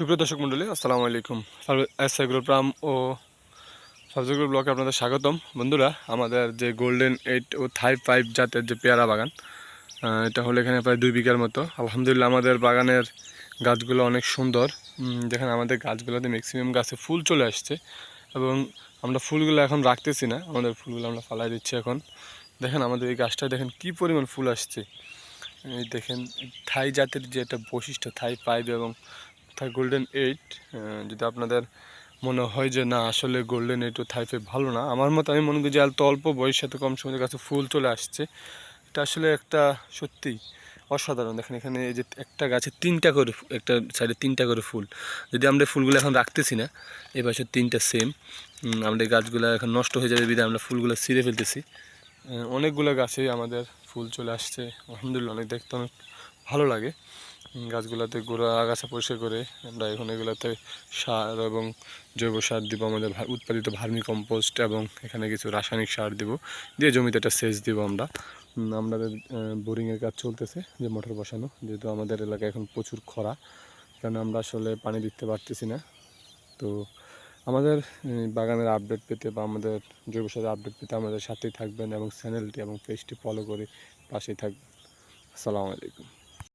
সুপ্রিয় দর্শক মণ্ডলী, আসসালামু আলাইকুম। এসআইগুলো প্রাম ও সাবজেক্টগুলো ব্লকে আপনাদের স্বাগতম। বন্ধুরা, আমাদের যে গোল্ডেন এইট ও থাই ফাইভ জাতের যে পেয়ারা বাগান এটা হলো এখানে প্রায় দুই বিঘার মতো। আলহামদুলিল্লাহ, আমাদের বাগানের গাছগুলো অনেক সুন্দর। দেখেন আমাদের গাছগুলোতে ম্যাক্সিমাম গাছে ফুল চলে আসছে এবং আমরা ফুলগুলো এখন রাখতেছি না। আমাদের ফুলগুলো আমরা ফালাই দিচ্ছি এখন। দেখেন আমাদের এই গাছটা দেখেন কি পরিমাণ ফুল আসছে। এই দেখেন থাই জাতের যে একটা বৈশিষ্ট্য থাই ফাইভ এবং থাই গোল্ডেন এইট যদি আপনাদের মনে হয় যে না, আসলে গোল্ডেন এইট ও থাই ফাইভ ভালো না, আমার মতো আমি মনে করি যে এত অল্প বয়সে এত কম সময়ের কাছে ফুল চলে আসছে। এটা আসলে একটা সত্যি অসাধারণ। দেখেন এখানে এই যে একটা গাছে তিনটা করে একটা সাইডে তিনটা করে ফুল। যদি আমরা ফুলগুলো এখন রাখতেছি না, এই পাশে তিনটা সেম আমাদের গাছগুলো এখন নষ্ট হয়ে যাবে বিধায় আমরা ফুলগুলো ছিঁড়ে ফেলতেছি। অনেকগুলো গাছেই আমাদের ফুল চলে আসছে। আলহামদুলিল্লাহ, অনেক দেখতে অনেক ভালো লাগে। গাছগুলোতে গোড়া আগাছা পরিষ্কার করে, আমরা এখন এগুলোতে সার এবং জৈব সার দিব, আমাদের উৎপাদিত ভার্মি কম্পোস্ট এবং এখানে কিছু রাসায়নিক সার দিব, দিয়ে জমিতে একটা সেচ দিব আমরা। আমাদের বোরিংয়ের কাজ চলতেছে, যে মোটর বসানো, যেহেতু আমাদের এলাকায় এখন প্রচুর খরা, কারণ আমরা আসলে পানি দিতে পারতেছি না। তো আমাদের বাগানের আপডেট পেতে বা আমাদের জৈব সারের আপডেট পেতে আমাদের সাথেই থাকবেন এবং চ্যানেলটি এবং পেজটি ফলো করে পাশেই থাকবেন। আসসালামু আলাইকুম।